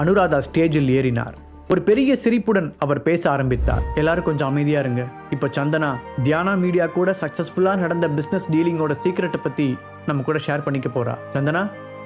அனுராதா ஸ்டேஜில் ஏறினார். ஒரு பெரிய சிரிப்புடன் அவர் பேச ஆரம்பித்தார். எல்லாரும் கொஞ்சம் அமைதியா இருங்க. இப்ப சந்தனா தியானா மீடியா கூட சக்சஸ்ஃபுல்லா நடந்த பிசினஸ் டீலிங்கோட சீக்கிரட்டை பத்தி நம்ம கூட ஷேர் பண்ணிக்க போறா. சந்தனா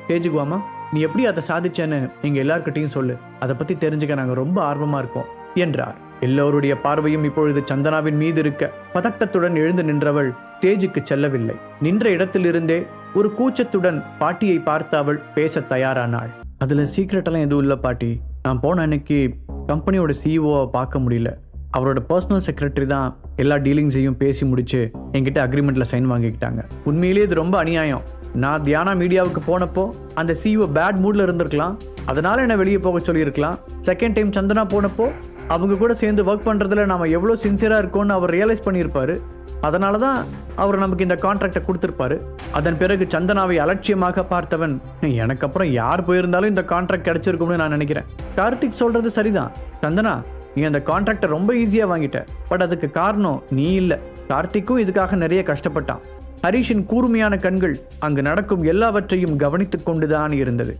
ஸ்டேஜுக்கு வாமா நீ எப்படி அதை சாதிச்சேன்னு எங்க எல்லார்கிட்டையும் சொல்லு. அதை பத்தி தெரிஞ்சுக்க நாங்க ரொம்ப ஆர்வமா இருக்கோம் என்றார். எல்லோருடைய பார்வையும் இப்பொழுது சந்தனாவின் மீது இருக்க பதட்டத்துடன் எழுந்து நின்றவள் ஸ்டேஜுக்கு செல்லவில்லை. நின்ற இடத்திலிருந்தே ஒரு கூச்சத்துடன் பாட்டியை பார்த்து அவள் பேச தயாரானாள். அதில் சீக்ரெட்டெல்லாம் எதுவும் இல்லை பாட்டி. நான் போன அன்னைக்கு கம்பெனியோட சிஇஓவை பார்க்க முடியல. அவரோட பர்சனல் செக்ரட்டரி தான் எல்லா டீலிங்ஸையும் பேசி முடிச்சு என்கிட்ட அக்ரிமெண்ட்டில் சைன் வாங்கிக்கிட்டாங்க. உண்மையிலேயே இது ரொம்ப அநியாயம். நான் தியானா மீடியாவுக்கு போனப்போ அந்த சிஇஓ பேட் மூடில் இருந்திருக்கலாம். அதனால என்னை வெளியே போக சொல்லியிருக்கலாம். செகண்ட் டைம் சந்தனா போனப்போ அவங்க கூட சேர்ந்து ஒர்க் பண்ணுறதுல நம்ம எவ்வளோ சின்சியராக இருக்கோம்னு அவர் ரியலைஸ் பண்ணியிருப்பாரு. அதனால தான் அவர் நமக்கு இந்த கான்ட்ராக்டை கொடுத்துருப்பாரு. அதன் பிறகு சந்தனாவை அலட்சியமாக பார்த்தவன் எனக்கு அப்புறம் யார் போயிருந்தாலும் இந்த கான்ட்ராக்ட் கிடைச்சிருக்கும்னு நான் நினைக்கிறேன். கார்த்திக் சொல்றது சரிதான். சந்தனா நீ அந்த கான்ட்ராக்டை ரொம்ப ஈஸியாக வாங்கிட்ட. பட் அதுக்கு காரணம் நீ இல்லை. கார்த்திக்கும் இதுக்காக நிறைய கஷ்டப்பட்டான். ஹரிஷின் கூர்மையான கண்கள் அங்கு நடக்கும் எல்லாவற்றையும் கவனித்து கொண்டுதான் இருந்தது.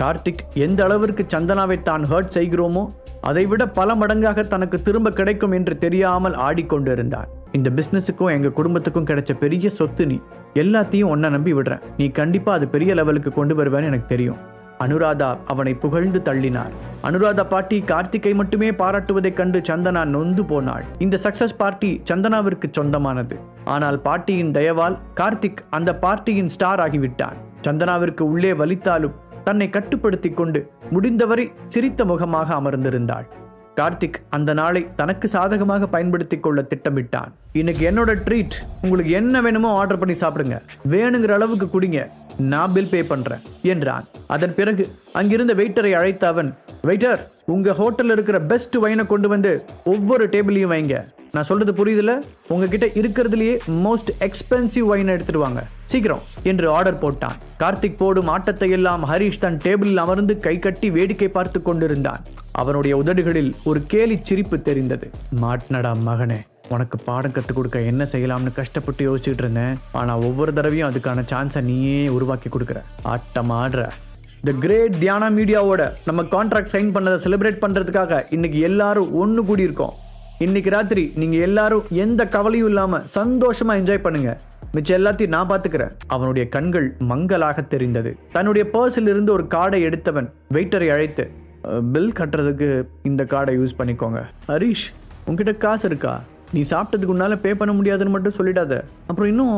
கார்த்திக் எந்த அளவிற்கு சந்தனாவை தான் ஹர்ட் செய்கிறோமோ அதைவிட பல மடங்காக தனக்கு திரும்ப கிடைக்கும் என்று தெரியாமல் ஆடிக்கொண்டிருந்தான் இந்த பிஸ்னஸுக்கும் எங்கள் குடும்பத்துக்கும் கிடைச்ச பெரிய சொத்து நீ. எல்லாத்தையும் ஒன்றை நம்பி விடுறேன். நீ கண்டிப்பாக அது பெரிய லெவலுக்கு கொண்டு வருவேன்னு எனக்கு தெரியும். அனுராதா அவனை புகழ்ந்து தள்ளினார். அனுராதா பாட்டி கார்த்திகை மட்டுமே பாராட்டுவதைக் கண்டு சந்தனா நொந்து போனாள். இந்த சக்சஸ் பார்ட்டி சந்தனாவிற்கு சொந்தமானது. ஆனால் பாட்டியின் தயவால் கார்த்திக் அந்த பார்ட்டியின் ஸ்டார் ஆகிவிட்டான் சந்தனாவிற்கு உள்ளே வலித்தாலும் தன்னை கட்டுப்படுத்தி கொண்டு முடிந்தவரை சிரித்த முகமாக அமர்ந்திருந்தாள். கார்த்திக் அந்த நாளை தனக்கு சாதகமாக பயன்படுத்திக் கொள்ள திட்டமிட்டான். இன்னைக்கு என்னோட ட்ரீட் உங்களுக்கு என்ன வேணுமோ ஆர்டர் பண்ணி சாப்பிடுங்க. வேணுங்கிற அளவுக்கு குடிங்க. நான் பில் பே பண்றேன் என்றான். அதன் பிறகு அங்கிருந்த வெயிட்டரை அழைத்த அவன் வெயிட்டர் உங்க ஹோட்டல்ல இருக்கிற பெஸ்ட் வைனை கொண்டு வந்து ஒவ்வொரு டேபிளையும் வைங்க. நான் சொல்றது புரியுதுல? உங்ககிட்ட இருக்கிறதுலயே மோஸ்ட் எக்ஸ்பென்சிவ் வைன் எடுத்துட்டு வாங்க. சீக்கிரம் என்று ஆர்டர் போட்டான். கார்த்திக் போடும் ஆட்டத்தை எல்லாம் ஹரிஷ் தன் டேபிளில் அமர்ந்து கை கட்டி வேடிக்கை பார்த்து கொண்டிருந்தான். அவனுடைய உதடுகளில் ஒரு கேலி சிரிப்பு தெரிந்தது. மாட்னடா மகனே உனக்கு பாடம் கற்றுக் கொடுக்க என்ன செய்யலாம்னு கஷ்டப்பட்டு யோசிச்சுட்டு இருந்தேன். ஆனா ஒவ்வொரு தடவையும் அதுக்கான சான்ஸை நீயே உருவாக்கி கொடுக்குற. ஆட்டம் ஆடுற த கிரேட் தியானா மீடியாவோட நம்ம கான்ட்ராக்ட் சைன் பண்ணதை செலிப்ரேட் பண்ணுறதுக்காக இன்னைக்கு எல்லாரும் ஒன்று கூடி இருக்கோம் இன்னைக்கு ராத்திரி நீங்கள் எல்லாரும் எந்த கவலையும் இல்லாமல் சந்தோஷமாக என்ஜாய் பண்ணுங்க. மிச்சம் எல்லாத்தையும் நான் பார்த்துக்கிறேன். அவனுடைய கண்கள் மங்கலாக தெரிந்தது. தன்னுடைய பர்ஸில் இருந்து ஒரு கார்டை எடுத்தவன் வெயிட்டரை அழைத்து பில் கட்டுறதுக்கு இந்த கார்டை யூஸ் பண்ணிக்கோங்க. ஹரிஷ் உங்ககிட்ட காசு இருக்கா? நீ சாப்பிட்டதுக்கு உன்னால பே பண்ண முடியாதுன்னு மட்டும் சொல்லிடாத. அப்புறம் இன்னும்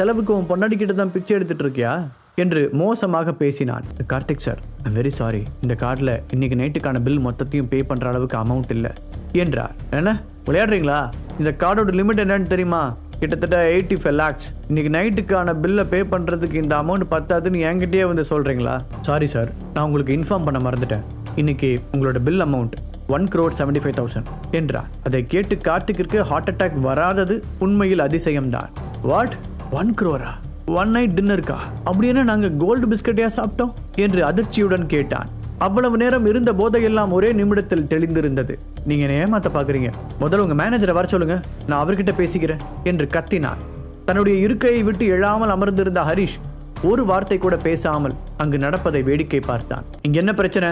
செலவுக்கு உன் பொண்டாடி கிட்ட தான் பிச்சை எடுத்துட்டு இருக்கியா? என்று மோசமாக பேசினான். Karthik sir I'm very sorry இந்த கார்டில் இன்னைக்கு நைட்டுக்கான பில் மொத்தத்தையும் பே பண்ணுற அளவுக்கு அமௌண்ட் இல்லை. என்றார். என்ன? விளையாடுறீங்களா? இந்த கார்டோட லிமிட் என்னன்னு தெரியுமா? கிட்டத்தட்ட எயிட்டி ஃபைவ் லேக்ஸ் இன்னைக்கு நைட்டுக்கான பில்லை பே பண்ணுறதுக்கு இந்த அமௌண்ட் பத்தாதுன்னு என்கிட்டயே வந்து சொல்கிறீங்களா சாரி சார் நான் உங்களுக்கு இன்ஃபார்ம் பண்ண மறந்துட்டேன். இன்னைக்கு உங்களோட bill amount one crore seventy five thousand என்றார். அதை கேட்டு கார்த்திக்கிற்கு ஹார்ட் அட்டாக் வராதது உண்மையில் அதிசயம்தான். வாட் ஒன் க்ரோரா ஒன் நைட் டின்னருக்கா அப்படின்னு நாங்கள் கோல்டு பிஸ்கட்டையா சாப்பிட்டோம்? என்று அதிர்ச்சியுடன் கேட்டான். அவ்வளவு நேரம் இருந்த போதையெல்லாம் ஒரே நிமிடத்தில் தெளிந்திருந்தது. நீங்க என்ன ஏமாத்த பாக்குறீங்க? முதல்ல உங்க மேனேஜரை வர சொல்லுங்க. நான் அவர்கிட்ட பேசிக்கிறேன் என்று கத்தினான். தன்னுடைய இருக்கையை விட்டு எழாமல் அமர்ந்திருந்த ஹரிஷ் ஒரு வார்த்தை கூட பேசாமல் அங்கு நடப்பதை வேடிக்கை பார்த்தான். இங்க என்ன பிரச்சனை?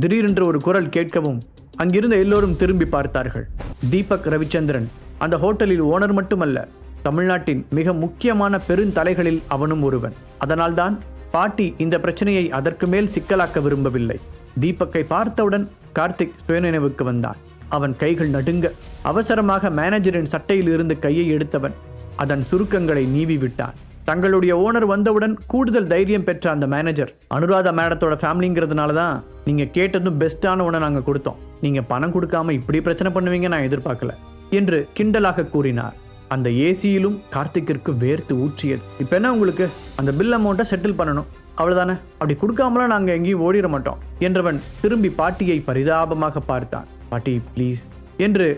திடீரென்று ஒரு குரல் கேட்கவும் அங்கிருந்த எல்லோரும் திரும்பி பார்த்தார்கள். தீபக் ரவிச்சந்திரன் அந்த ஹோட்டலில் ஓனர் மட்டுமல்ல தமிழ்நாட்டின் மிக முக்கியமான பெருந்தலைகளில் அவனும் ஒருவன். அதனால்தான் பாட்டி இந்த பிரச்சனையை அதற்கு மேல் சிக்கலாக்க விரும்பவில்லை. தீபக்கை பார்த்தவுடன் கார்த்திக் சுயநினைவுக்கு வந்தான். அவன் கைகள் நடுங்க அவசரமாக மேனேஜரின் சட்டையில் இருந்து கையை எடுத்தவன் அதன் சுருக்கங்களை நீவி விட்டான் தங்களுடைய ஓனர் வந்தவுடன் கூடுதல் தைரியம் பெற்ற அந்த மேனேஜர் அனுராதா மேடத்தோட ஃபேமிலிங்கிறதுனால தான் நீங்க கேட்டதும் பெஸ்டான ஒன்றை நாங்கள் கொடுத்தோம். நீங்க பணம் கொடுக்காம இப்படி பிரச்சனை பண்ணுவீங்க நான் எதிர்பார்க்கல என்று கிண்டலாக கூறினார். அந்த ஏசியிலும் கார்த்திக்கிற்கு வேர்த்து ஊற்றியது. இப்போ என்ன உங்களுக்கு? அந்த பில் அமௌண்ட்டை செட்டில் பண்ணணும். அவ்வளோதானே அப்படி கொடுக்காமலாம் நாங்கள் எங்கேயும் ஓடிட மாட்டோம் என்றவன் திரும்பி பாட்டியை பரிதாபமாக பார்த்தான். பாட்டி ப்ளீஸ் என்று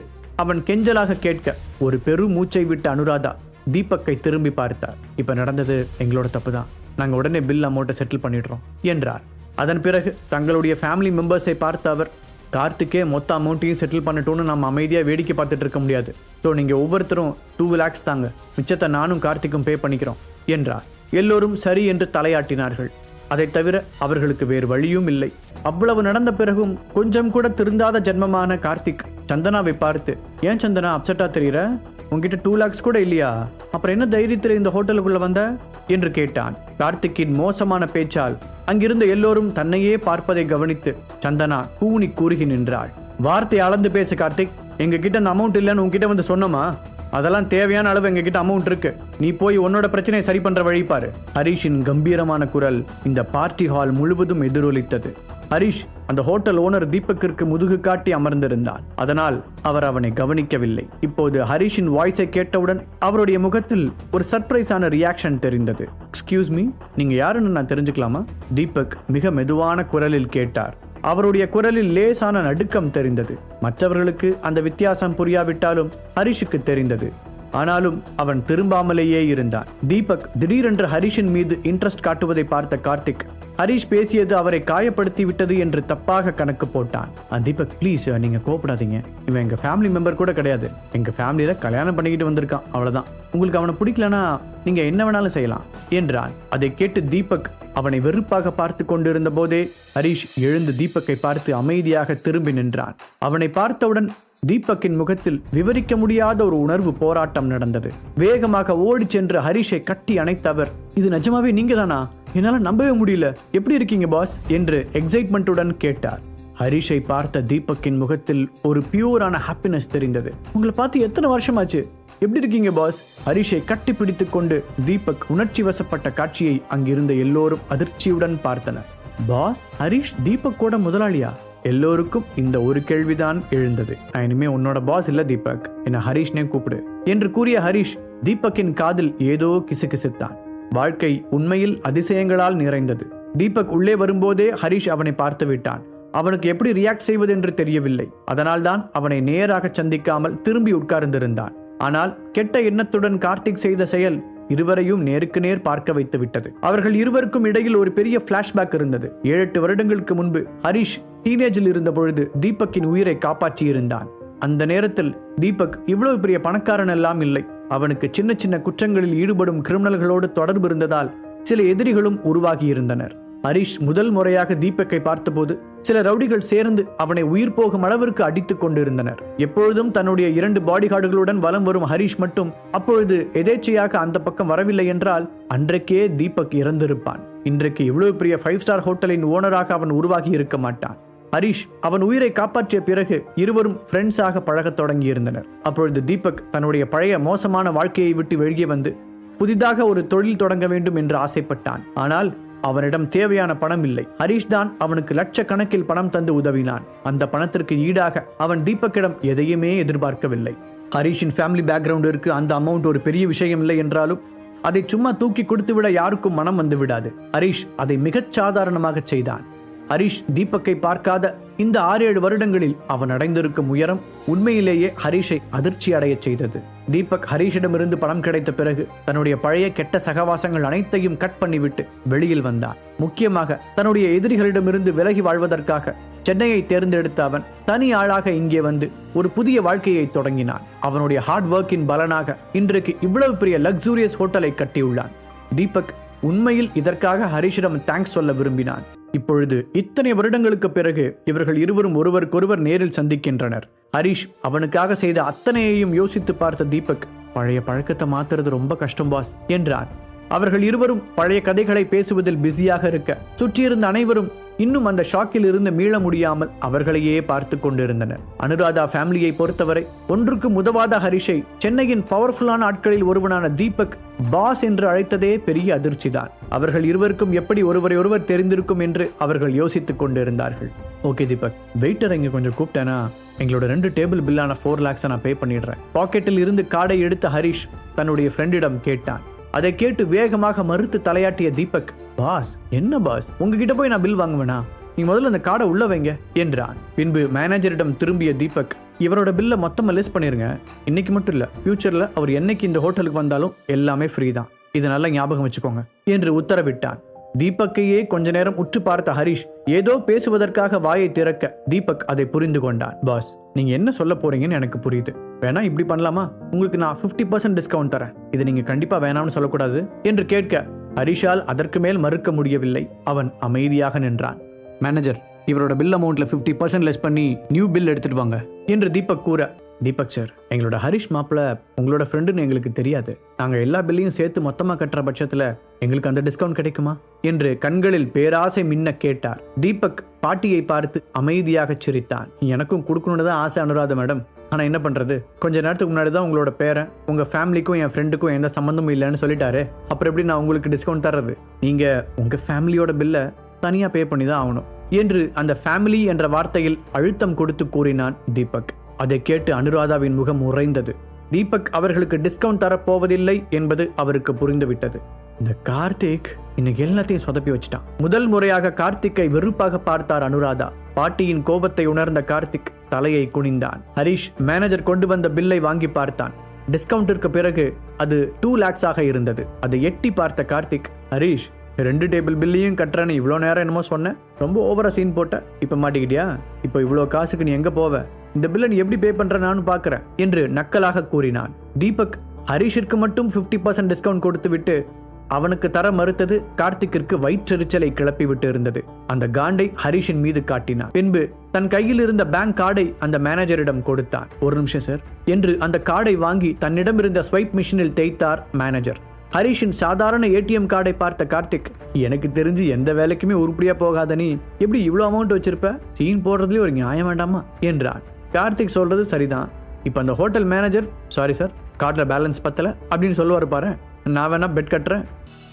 அவன் கெஞ்சலாக கேட்க ஒரு பெரு மூச்சை விட்ட அனுராதா தீபக்கை திரும்பி பார்த்தார். இப்போ நடந்தது எங்களோட தப்பு தான் நாங்கள் உடனே பில் அமௌண்ட்டை செட்டில் பண்ணிடுறோம் என்றார். அதன் பிறகு தங்களுடைய ஃபேமிலி மெம்பர்ஸை பார்த்த அவர் கார்த்திக்கே மொத்த அமௌண்ட்டையும் செட்டில் பண்ணட்டும்னு நம்ம அமைதியாக வேடிக்கை பார்த்துட்டு இருக்க முடியாது. ஸோ நீங்கள் ஒவ்வொருத்தரும் டூ லேக்ஸ் தாங்க. மிச்சத்தை நானும் கார்த்திக்கும் பே பண்ணிக்கிறோம் என்றார். எல்லோரும் சரி என்று தலையாட்டினார்கள். அதை தவிர அவர்களுக்கு வேறு வழியும் இல்லை. அவ்வளவு நடந்த பிறகும் கொஞ்சம் கூட திருந்தாத ஜென்மமான கார்த்திக் சந்தனாவை பார்த்து ஏன் சந்தனா அப்செட்டா தெரியுற? உன்கிட்ட டூ லேக்ஸ் கூட இல்லையா? அப்புறம் என்ன தைரியத்தில் இந்த ஹோட்டலுக்குள்ளே வந்த? என்று கேட்டான். கார்த்திக்கின் மோசமான பேச்சால் அங்கிருந்த எல்லோரும் தன்னையே பார்ப்பதை கவனித்து சந்தனா கூனி கூறுகி நின்றாள். வார்த்தை அளந்து பேசு கார்த்திக். எங்க கிட்ட அந்த அமௌண்ட் இல்லைன்னு உங்ககிட்ட வந்து சொன்னோமா? அதெல்லாம் தேவையான அளவு எங்க கிட்ட அமௌண்ட் இருக்கு. நீ போய் உன்னோட பிரச்சனையை சரி பண்ற வழி பாரு. ஹரிஷின் கம்பீரமான குரல் இந்த பார்ட்டி ஹால் முழுவதும் எதிரொலித்தது. ஹரிஷ் அந்த ஹோட்டல் ஓனர் தீபக்கிற்கு முதுகு காட்டி அமர்ந்திருந்தான். அதனால் அவர் அவனை கவனிக்கவில்லை. இப்போது ஹரிஷின் வாய்ஸை கேட்டவுடன் அவருடைய முகத்தில் ஒரு சர்ப்ரைஸான ரியாக்ஷன் தெரிந்தது. எக்ஸ்கியூஸ் மீ நீங்க யாருன்னு நான் தெரிஞ்சுக்கலாமா? தீபக் மிக மெதுவான குரலில் கேட்டார். அவருடைய குரலில் லேசான நடுக்கம் தெரிந்தது. மற்றவர்களுக்கு அந்த வித்தியாசம் புரியாவிட்டாலும் ஹரிஷுக்கு தெரிந்தது. ஆனாலும் அவன் திரும்பாமலேயே இருந்தான். தீபக் திடீரென்று ஹரிஷின் மீது இன்ட்ரெஸ்ட் காட்டுவதை பார்த்த கார்த்திக் ஹரிஷ் பேசியது அவரை காயப்படுத்தி விட்டது என்று தப்பாக கணக்கு போட்டான். தீபக் ப்ளீஸ் நீங்க கோபப்படாதீங்க இவன் எங்க ஃபேமிலி மெம்பர் கூட கிடையாது. எங்க ஃபேமிலியில கல்யாணம் பண்ணிக்கிட்டு வந்திருக்கான். அவ்வளவுதான். உங்களுக்கு அவனை பிடிக்கலனா நீங்க என்ன வேணாலும் செய்யலாம். என்றான் அதை கேட்டு தீபக் அவனை வெறுப்பாக பார்த்து கொண்டிருந்த போதே ஹரிஷ் எழுந்து தீபக்கை பார்த்து அமைதியாக திரும்பி நின்றான். அவனை பார்த்தவுடன் தீபக்கின் முகத்தில் விவரிக்க முடியாத ஒரு உணர்வு போராட்டம் நடந்தது. வேகமாக ஓடிச் சென்று ஹரிஷை கட்டி அணைத்தவர் இது நிஜமாவே நீங்க தானா என்னால நம்பவே முடியல. எப்படி இருக்கீங்க பாஸ் என்று எக்ஸைட்மெண்ட்டுடன் கேட்டார். ஹரிஷை பார்த்த தீபக்கின் முகத்தில் ஒரு பியூரான ஹாப்பினஸ் தெரிந்தது. உங்களை பார்த்து எத்தனை வருஷமாச்சு? எப்படி இருக்கீங்க பாஸ் ஹரிஷை கட்டி பிடித்து கொண்டு தீபக் உணர்ச்சி வசப்பட்ட காட்சியை அங்கிருந்த எல்லோரும் அதிர்ச்சியுடன் பார்த்தனர். பாஸ் ஹரிஷ் தீபக் கூட முதலாளியா? எல்லோருக்கும் இந்த ஒரு கேள்விதான் எழுந்தது. நான் இனிமே உன்னோட பாஸ் இல்ல தீபக். என்ன ஹரிஷ்னே கூப்பிடு. என்று கூறிய ஹரிஷ் தீபக்கின் காதில் ஏதோ கிசுகிசுத்தான். வாழ்க்கை உண்மையில் அதிசயங்களால் நிறைந்தது. தீபக் உள்ளே வரும்போதே ஹரிஷ் அவனை பார்த்து விட்டான். அவனுக்கு எப்படி ரியாக்ட் செய்வது என்று தெரியவில்லை. அதனால்தான் அவனை நேராக சந்திக்காமல் திரும்பி உட்கார்ந்திருந்தான். ஆனால் கெட்ட எண்ணத்துடன் கார்த்திக் செய்த செயல் இருவரையும் நேருக்கு நேர் பார்க்க வைத்து விட்டது. அவர்கள் இருவருக்கும் இடையில் ஒரு பெரிய பிளாஷ்பேக் இருந்தது. ஏழு எட்டு வருடங்களுக்கு முன்பு ஹரிஷ் டீனேஜில் இருந்த பொழுது தீபக்கின் உயிரை காப்பாற்றியிருந்தான். அந்த நேரத்தில் தீபக் இவ்வளவு பெரிய பணக்காரன் எல்லாம் இல்லை. அவனுக்கு சின்ன சின்ன குற்றங்களில் ஈடுபடும் கிரிமினல்களோடு தொடர்பு இருந்ததால் சில எதிரிகளும் உருவாகியிருந்தனர் ஹரீஷ் முதல் முறையாக தீபக்கை பார்த்தபோது சில ரவுடிகள் சேர்ந்து அவனை உயிர் போகும் அளவிற்கு அடித்துக் கொண்டிருந்தனர். எப்பொழுதும் தன்னுடைய இரண்டு பாடிகார்டுகளுடன் வலம் வரும் ஹரிஷ் மட்டும் அப்பொழுது எதேச்சையாக அந்த பக்கம் வரவில்லை என்றால் அன்றைக்கே தீபக் இறந்திருப்பான். இன்றைக்கு இவ்வளவு பெரிய ஃபைவ் ஸ்டார் ஹோட்டலின் ஓனராக அவன் உருவாகி இருக்க மாட்டான். ஹரிஷ் அவன் உயிரை காப்பாற்றிய பிறகு இருவரும் ஃப்ரெண்ட்ஸாக பழகத் தொடங்கியிருந்தனர். அப்பொழுது தீபக் தன்னுடைய பழைய மோசமான வாழ்க்கையை விட்டு வெளியே வந்து புதிதாக ஒரு தொழில் தொடங்க வேண்டும் என்று ஆசைப்பட்டான். ஆனால் அவனிடம் தேவையான பணம் இல்லை. ஹரிஷ் தான் அவனுக்கு லட்சக்கணக்கில் பணம் தந்து உதவினான். அந்த பணத்திற்கு ஈடாக அவன் தீபக்கிடம் எதையுமே எதிர்பார்க்கவில்லை. ஹரிஷின் ஃபேமிலி பேக்ரவுண்டிற்கு அந்த அமௌண்ட் ஒரு பெரிய விஷயம் இல்லை என்றாலும் அதை சும்மா தூக்கி கொடுத்துவிட யாருக்கும் மனம் வந்து விடாது. ஹரிஷ் அதை மிகச் சாதாரணமாக செய்தான். ஹரிஷ் தீபக்கை பார்க்காத இந்த ஆறு ஏழு வருடங்களில் அவன் அடைந்திருக்கும் உயரம் உண்மையிலேயே ஹரிஷை அதிர்ச்சி அடையச் செய்தது. தீபக் ஹரிஷிடமிருந்து பணம் கிடைத்த பிறகு தன்னுடைய பழைய கெட்ட சகவாசங்கள் அனைத்தையும் கட் பண்ணிவிட்டு வெளியில் வந்தான். முக்கியமாக தன்னுடைய எதிரிகளிடமிருந்து விலகி வாழ்வதற்காக சென்னையை தேர்ந்தெடுத்த அவன் தனி ஆளாக இங்கே வந்து ஒரு புதிய வாழ்க்கையை தொடங்கினான். அவனுடைய ஹார்ட் ஒர்க்கின் பலனாக இன்றைக்கு இவ்வளவு பெரிய லக்ஸூரியஸ் ஹோட்டலை கட்டியுள்ளான். தீபக் உண்மையில் இதற்காக ஹரிஷிடம் தேங்க்ஸ் சொல்ல விரும்பினான். இப்பொழுது இத்தனை வருடங்களுக்கு பிறகு இவர்கள் இருவரும் ஒருவருக்கொருவர் நேரில் சந்திக்கின்றனர். ஹரிஷ் அவனுக்காக செய்த அத்தனையையும் யோசித்து பார்த்த தீபக் பழைய பழக்கத்தை மாத்துறது ரொம்ப கஷ்டம் பாஸ் என்றார். அவர்கள் இருவரும் பழைய கதைகளை பேசுவதில் பிஸியாக இருக்க சுற்றியிருந்த அனைவரும் இன்னும் அந்த ஷாக்கில் இருந்து மீள முடியாமல் அவர்களையே பார்த்து கொண்டிருந்தனர். அனுராதா ஃபேமிலியை பொறுத்தவரை ஒன்றுக்கு உதவாத ஹரிஷை சென்னையின் பவர்ஃபுல்லான ஆட்களில் ஒருவனான தீபக் பாஸ் என்று அழைத்ததே பெரிய அதிர்ச்சிதான். அவர்கள் இருவருக்கும் எப்படி ஒருவரை ஒருவர் தெரிந்திருக்கும் என்று அவர்கள் யோசித்துக் கொண்டிருந்தார்கள். ஓகே தீபக். வெயிட்டர் இங்க கொஞ்சம் கூப்பிட்டேனா? எங்களோட ரெண்டு டேபிள் பில்லான ஃபோர் லேக்ஸை நான் பே பண்ணிடுறேன். பாக்கெட்டில் இருந்து காடை எடுத்த ஹரிஷ் தன்னுடைய ஃப்ரெண்டிடம் கேட்டான். அதை கேட்டு வேகமாக மறுத்து தலையாட்டிய தீபக் பாஸ் என்ன பாஸ்? உங்ககிட்ட போய் நான் பில் வாங்குவேனா? நீ முதல்ல அந்த கார்டை உள்ள வைங்க என்றான். பின்பு மேனேஜரிடம் திரும்பிய தீபக் இவரோட பில்லை மொத்தமாக லிஸ்ட் பண்ணிருங்க. இன்னைக்கு மட்டும் இல்ல ஃபியூச்சர்ல அவர் என்னைக்கு இந்த ஹோட்டலுக்கு வந்தாலும் எல்லாமே ஃப்ரீ தான். இதை நல்லா ஞாபகம் வச்சுக்கோங்க என்று உத்தரவிட்டான். தீபக்கையே கொஞ்ச நேரம் உற்று பார்த்த ஹரிஷ் ஏதோ பேசுவதற்காக வாயை திறக்க தீபக் அதை புரிந்து கொண்டான். பாஸ் நீங்க என்ன சொல்ல போறீங்கன்னு எனக்கு புரியுது. வேணா இப்படி பண்ணலாமா? உங்களுக்கு நான் 50% பர்சன்ட் டிஸ்கவுண்ட் தரேன். இது நீங்க கண்டிப்பா வேணாம்னு சொல்லக்கூடாது என்று கேட்க ஹரிஷால் அதற்கு மேல் மறுக்க முடியவில்லை. அவன் அமைதியாக நின்றான். மேனேஜர் இவரோட பில் அமௌண்ட்ல 50% பர்சன்ட் லெஸ் பண்ணி நியூ பில் எடுத்துட்டு வாங்க என்று தீபக் கூற. தீபக் சார் எங்களோட ஹரிஷ் மாப்பிள உங்களோட ஃப்ரெண்டுன்னு எங்களுக்கு தெரியாது. நாங்க எல்லா பில்லையும் சேர்த்து மொத்தமா கட்டுற பட்சத்துல எங்களுக்கு அந்த டிஸ்கவுண்ட் கிடைக்குமா? என்று கண்களில் பேராசை மின்ன கேட்டார். தீபக் பாட்டியை பார்த்து அமைதியாக சிரித்தான். எனக்கும் கொடுக்கணும்னு தான் ஆசை அனுராத மேடம். ஆனால் என்ன பண்றது? கொஞ்ச நேரத்துக்கு முன்னாடி தான் உங்களோட பேரன் உங்க ஃபேமிலிக்கும் என் ஃப்ரெண்டுக்கும் எந்த சம்மந்தமும் இல்லைன்னு சொல்லிட்டாரு. அப்புறம் எப்படி நான் உங்களுக்கு டிஸ்கவுண்ட் தர்றது? நீங்க உங்க ஃபேமிலியோட பில்லை தனியா பே பண்ணி தான் ஆகணும் என்று அந்த ஃபேமிலி என்ற வார்த்தையில் அழுத்தம் கொடுத்து கூறினான் தீபக். அதை கேட்டு அனுராதாவின் முகம் உறைந்தது. தீபக் அவர்களுக்கு டிஸ்கவுண்ட் தரப்போவதில்லை என்பது அவருக்கு புரிந்துவிட்டது. இந்த கார்த்திக் இன்னைக்கு எல்லாத்தையும் சொதப்பி வச்சிட்டான். முதல் முறையாக கார்த்திக்கை வெறுப்பாக பார்த்தார் அனுராதா. பாட்டியின் கோபத்தை உணர்ந்த கார்த்திக் தலையை குனிந்தான். ஹரிஷ் மேனேஜர் கொண்டு வந்த பில்லை வாங்கி பார்த்தான். டிஸ்கவுண்டிற்கு பிறகு அது டூ லேக்ஸாக இருந்தது. அதை எட்டி பார்த்த கார்த்திக் ஹரிஷ் ரெண்டு டேபிள் பில்லையும் கட்டுறேன்னு இவ்வளோ நேரம் என்னமோ சொன்னேன் ரொம்ப ஓவரா சீன் போட்ட. இப்போ மாட்டிக்கிட்டியா? இப்போ இவ்வளோ காசுக்கு நீ எங்கே போவ? இந்த பில்லை நீ எப்படி பே பண்ற? நானும் பார்க்குறேன் என்று நக்கலாக கூறினான். தீபக் ஹரிஷிற்கு மட்டும் 50% பர்சன்ட் டிஸ்கவுண்ட் கொடுத்து விட்டு அவனுக்கு தர மறுத்தது கார்த்திக்கிற்கு வயிற்றெரிச்சலை கிளப்பிவிட்டு இருந்தது அந்த காண்டை ஹரிஷின் மீது காட்டினான். பின்பு தன் கையில் இருந்த பேங்க் கார்டை அந்த மேனேஜரிடம் கொடுத்தான். ஒரு நிமிஷம் சார். என்று அந்த கார்டை வாங்கி தன்னிடம் இருந்த ஸ்வைப் மிஷினில் தேய்த்தார் மேனேஜர். ஹரிஷின் சாதாரண ஏடிஎம் கார்டை பார்த்த கார்த்திக் எனக்கு தெரிஞ்சு எந்த வேலைக்குமே உருப்படியா போகாத நீ. எப்படி இவ்வளோ அமௌண்ட் வச்சிருப்ப? சீன் போடுறதுலயே ஒரு நியாயம் வேண்டாமா? என்றான். கார்த்திக் சொல்றது சரிதான். இப்போ அந்த ஹோட்டல் மேனேஜர் சாரி சார். கார்டில் பேலன்ஸ் பத்தல. அப்படின்னு சொல்லுவார் பாரு. நான் வேணா பெட் கட்டுறேன்.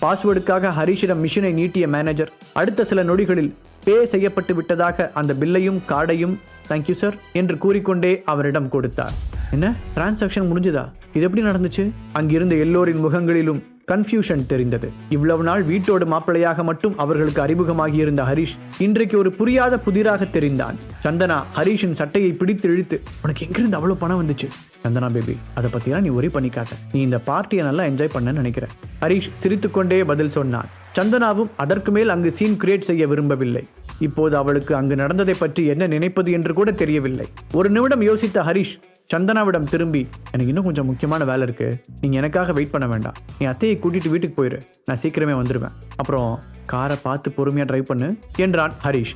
பாஸ்வேர்டுக்காக ஹரிஷிடம் மிஷினை நீட்டிய மேனேஜர் அடுத்த சில நொடிகளில் பே செய்யப்பட்டு விட்டதாக அந்த பில்லையும் கார்டையும் தேங்க்யூ சார் என்று கூறிக்கொண்டே அவரிடம் கொடுத்தார். என்ன? டிரான்சாக்ஷன் முடிஞ்சுதா? இது எப்படி நடந்துச்சு? அங்கிருந்த எல்லோரின் முகங்களிலும் கன்ஃபியூஷன் தெரிந்தது. இவ்வளவு நாள் வீட்டோடு மாப்பிள்ளையாக மட்டும் அவர்களுக்கு அறிமுகமாகியிருந்த ஹரிஷ் இன்றைக்கு ஒரு புரியாத புதிராக தெரிந்தான். சந்தனா ஹரிஷின் சட்டையை பிடித்து இழுத்து உனக்கு எங்கிருந்து அவ்வளவு பணம் வந்துச்சு? சந்தனா பேபி அதை பத்தியெல்லாம் நீ ஒரே பண்ணிக்காத நீ இந்த பார்ட்டியை நல்லா என்ஜாய் பண்ண நினைக்கிறேன். ஹரிஷ் சிரித்துக்கொண்டே பதில் சொன்னான். சந்தனாவும் அதற்கு மேல் அங்கு சீன் கிரியேட் செய்ய விரும்பவில்லை. இப்போது அவளுக்கு அங்கு நடந்ததை பற்றி என்ன நினைப்பது என்று கூட தெரியவில்லை. ஒரு நிமிடம் யோசித்த ஹரிஷ் சந்தனாவிடம் திரும்பி எனக்கு இன்னும் கொஞ்சம் முக்கியமான வேலை இருக்கு. நீங்க எனக்காக வெயிட் பண்ண வேண்டாம். நீ அத்தையை கூட்டிட்டு வீட்டுக்கு போயிரு. நான் சீக்கிரமே வந்துடுவேன் அப்புறம் காரை பார்த்து பொறுமையா டிரைவ் பண்ணு என்றான் ஹரிஷ்.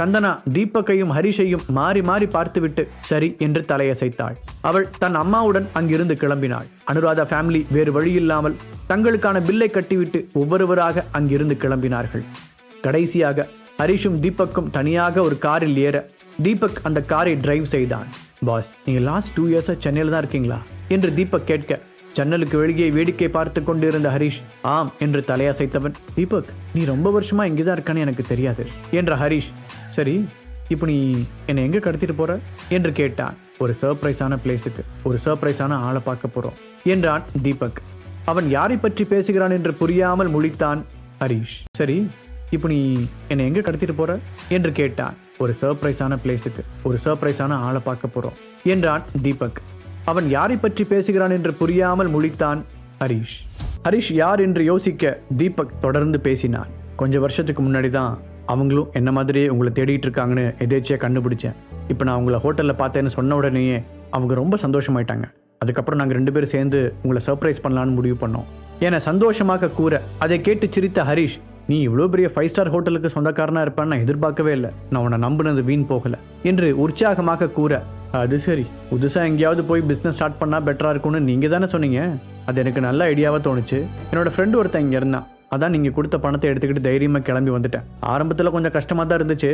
சந்தனா தீபக்கையும் ஹரிஷையும் மாறி மாறி பார்த்துவிட்டு சரி என்று தலையசைத்தாள். அவள் தன் அம்மாவுடன் அங்கிருந்து கிளம்பினாள். அனுராதா ஃபேமிலி வேறு வழியில்லாமல் தங்களுக்கான பில்லை கட்டிவிட்டு ஒவ்வொருவராக அங்கிருந்து கிளம்பினார்கள். கடைசியாக ஹரிஷும் தீபக்கும் தனியாக ஒரு காரில் ஏற தீபக் அந்த காரை டிரைவ் செய்தான். பாஸ் நீங்கள் லாஸ்ட் டூ இயர்ஸாக சென்னையில் தான் இருக்கீங்களா? என்று தீபக் கேட்க ஜன்னலுக்கு வெளியே வேடிக்கை பார்த்து கொண்டிருந்த ஹரிஷ் ஆம் என்று தலையசைத்தவன் தீபக் நீ ரொம்ப வருஷமா இங்கே தான் இருக்கான்னு எனக்கு தெரியாது என்ற ஹரிஷ் சரி இப்போ நீ என்னை எங்கே கடத்திட்டு போற? என்று கேட்டான். ஒரு சர்ப்ரைஸான பிளேஸுக்கு ஒரு சர்ப்ரைஸான ஆளை பார்க்க போறோம் என்றான் தீபக். அவன் யாரை பற்றி பேசுகிறான் என்று புரியாமல் முழித்தான் ஹரிஷ் சரி இப்போ நீ என்னை எங்கே கடத்திட்டு போற? என்று கேட்டான். ஒரு சர்ப்ரைஸான பிளேஸுக்கு ஒரு சர்ப்ரைஸான ஆளை பார்க்க போகிறோம் என்றான் தீபக். அவன் யாரை பற்றி பேசுகிறான் என்று புரியாமல் முழித்தான் ஹரிஷ். ஹரிஷ் யார் என்று யோசிக்க தீபக் தொடர்ந்து பேசினான். கொஞ்சம் வருஷத்துக்கு முன்னாடி தான் அவங்களும் என்ன மாதிரியே உங்களை தேடிட்டு இருக்காங்கன்னு எதேச்சியாக கண்டுபிடிச்சேன். இப்போ நான் உங்களை ஹோட்டலில் பார்த்தேன்னு சொன்ன உடனேயே அவங்க ரொம்ப சந்தோஷமாயிட்டாங்க. அதுக்கப்புறம் நாங்கள் ரெண்டு பேரும் சேர்ந்து உங்களை சர்ப்ரைஸ் பண்ணலான்னு முடிவு பண்ணோம். என சந்தோஷமாக கூற அதை கேட்டு சிரித்த ஹரிஷ் நீ இவ்வளோ பெரிய ஃபைவ் ஸ்டார் ஹோட்டலுக்கு சொந்தக்காரனாக இருப்பான்னு நான் எதிர்பார்க்கவே இல்லை. நான் உன்னை நம்பினது வீண் போகலை. என்று உற்சாகமாக கூற அது சரி. புதுசாக எங்கேயாவது போய் பிஸ்னஸ் ஸ்டார்ட் பண்ணால் பெட்டராக இருக்கும்னு நீங்கள் தானே சொன்னீங்க? அது எனக்கு நல்ல ஐடியாவாக தோணுச்சு. என்னோட ஃப்ரெண்டு ஒருத்தன் இங்கே இருந்தான். அதான் நீங்கள் கொடுத்த பணத்தை எடுத்துக்கிட்டு தைரியமாக கிளம்பி வந்துட்டேன். ஆரம்பத்தில் கொஞ்சம் கஷ்டமாக தான் இருந்துச்சு.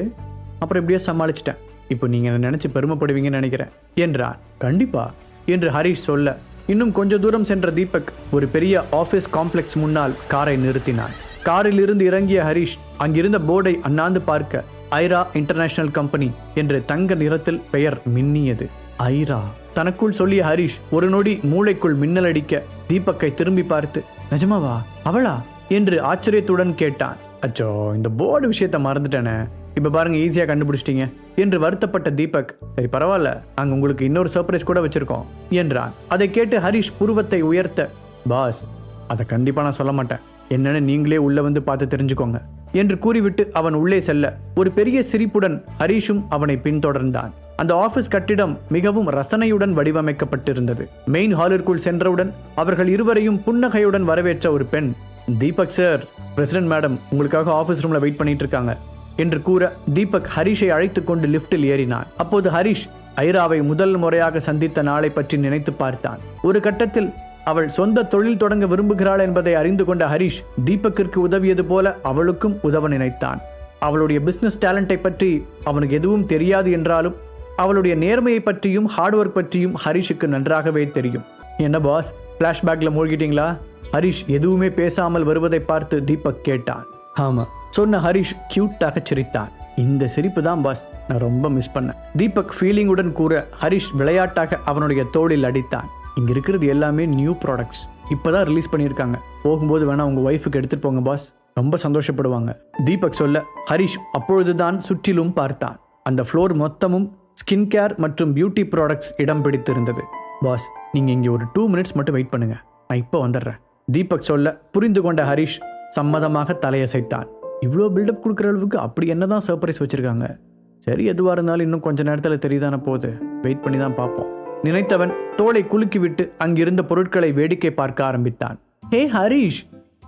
அப்புறம் இப்படியே சமாளிச்சிட்டேன். இப்போ நீங்கள் நினச்சி பெருமைப்படுவீங்கன்னு நினைக்கிறேன். என்றார். கண்டிப்பா. என்று ஹரிஷ் சொல்ல இன்னும் கொஞ்ச தூரம் சென்ற தீபக் ஒரு பெரிய ஆஃபீஸ் காம்ப்ளெக்ஸ் முன்னால் காரை நிறுத்தினான். காரில் இருந்து இறங்கிய ஹரிஷ் அங்கிருந்த போர்டை அண்ணாந்து பார்க்க ஐரா இன்டர்நேஷனல் கம்பெனி என்று தங்க நிறத்தில் பெயர் மின்னியது. ஐரா தனக்குள் சொல்லிய ஹரிஷ் ஒரு நொடி மூளைக்குள் மின்னலடிக்க தீபக்கை திரும்பி பார்த்து நிஜமாவா? அவளா? என்று ஆச்சரியத்துடன் கேட்டான். அச்சோ இந்த போர்டு விஷயத்த மறந்துட்டேனே. இப்ப பாருங்க ஈஸியா கண்டுபிடிச்சிட்டீங்க. என்று வருத்தப்பட்ட தீபக் சரி பரவாயில்ல. நாங்க உங்களுக்கு இன்னொரு சர்ப்ரைஸ் கூட வச்சிருக்கோம். என்றான். அதை கேட்டு ஹரிஷ் புருவத்தை உயர்த்த பாஸ் அதை கண்டிப்பா நான் சொல்ல மாட்டேன். என்னன்னு நீங்களே உள்ளே வந்து பார்த்து தெரிஞ்சுக்கோங்க என்று கூறிவிட்டு அவன் உள்ளே செல்ல ஒரு பெரிய சிரிப்புடன் ஹரீஷும் அவனை பின்தொடர்ந்தான். அந்த ஆபீஸ் கட்டிடம் மிகவும் ரசனையுடன் வடிவமைக்கப்பட்டிருந்தது. மெயின் ஹாலிற்குள் சென்றவுடன் அவர்கள் இருவரையும் புன்னகையுடன் வரவேற்ற ஒரு பெண் தீபக் சார் பிரசிடென்ட் மேடம் உங்களுக்காக ஆஃபீஸ் ரூம்ல வெயிட் பண்ணிட்டு இருக்காங்க என்று கூற தீபக் ஹரிஷை அழைத்து கொண்டு லிஃப்ட்டில் ஏறினான். அப்போது ஹரிஷ் ஐராவை முதல் முறையாக சந்தித்த நாளை பற்றி நினைத்து பார்த்தான். ஒரு கட்டத்தில் அவள் சொந்த தொழில் தொடங்க விரும்புகிறாள் என்பதை அறிந்து கொண்ட ஹரிஷ் தீபக்கிற்கு உதவியது போல அவளுக்கும் உதவ நினைத்தான். அவளுடைய பிசினஸ் டேலண்டை பற்றி அவனுக்கு எதுவும் தெரியாது என்றாலும் அவளுடைய நேர்மையை பற்றியும் ஹார்ட் ஒர்க் பற்றியும் ஹரிஷுக்கு நன்றாகவே தெரியும். என்ன பாஸ் ஃப்ளாஷ்பேக்கில் மூழ்கிட்டீங்களா? ஹரிஷ் எதுவுமே பேசாமல் வருவதை பார்த்து தீபக் கேட்டான். ஆமா. சொன்ன ஹரிஷ் கியூட்டாக சிரித்தான். இந்த சிரிப்பு தான் பாஸ் நான் ரொம்ப மிஸ் பண்ணேன். தீபக் ஃபீலிங்குடன் கூற ஹரிஷ் விளையாட்டாக அவனுடைய தோளில் அடித்தான். இங்கே இருக்கிறது எல்லாமே நியூ ப்ராடக்ட்ஸ் இப்போ தான் ரிலீஸ் பண்ணியிருக்காங்க. போகும்போது வேணா உங்கள் ஒய்ஃபுக்கு எடுத்துகிட்டு போங்க பாஸ் ரொம்ப சந்தோஷப்படுவாங்க. தீபக் சொல்ல ஹரிஷ் அப்பொழுதுதான் சுற்றிலும் பார்த்தான். அந்த ஃப்ளோர் மொத்தமும் ஸ்கின் கேர் மற்றும் பியூட்டி ப்ராடக்ட்ஸ் இடம் பிடித்திருந்தது. பாஸ் நீங்கள் இங்கே ஒரு டூ மினிட்ஸ் மட்டும் வெயிட் பண்ணுங்க. நான் இப்போ வந்துடுறேன். தீபக் சொல்ல புரிந்து கொண்ட ஹரிஷ் சம்மதமாக தலையசைத்தான். இவ்வளோ பில்டப் கொடுக்குற அளவுக்கு அப்படி என்னதான் சர்ப்ரைஸ் வச்சிருக்காங்க? சரி எதுவாக இருந்தாலும் இன்னும் கொஞ்ச நேரத்தில் தெரியுதான போகுது. வெயிட் பண்ணி தான் பார்ப்போம். நினைத்தவன் தோலை குலுக்கிவிட்டு அங்கிருந்த பொருட்களை வேடிக்கை பார்க்க ஆரம்பித்தான். ஹே ஹரிஷ்!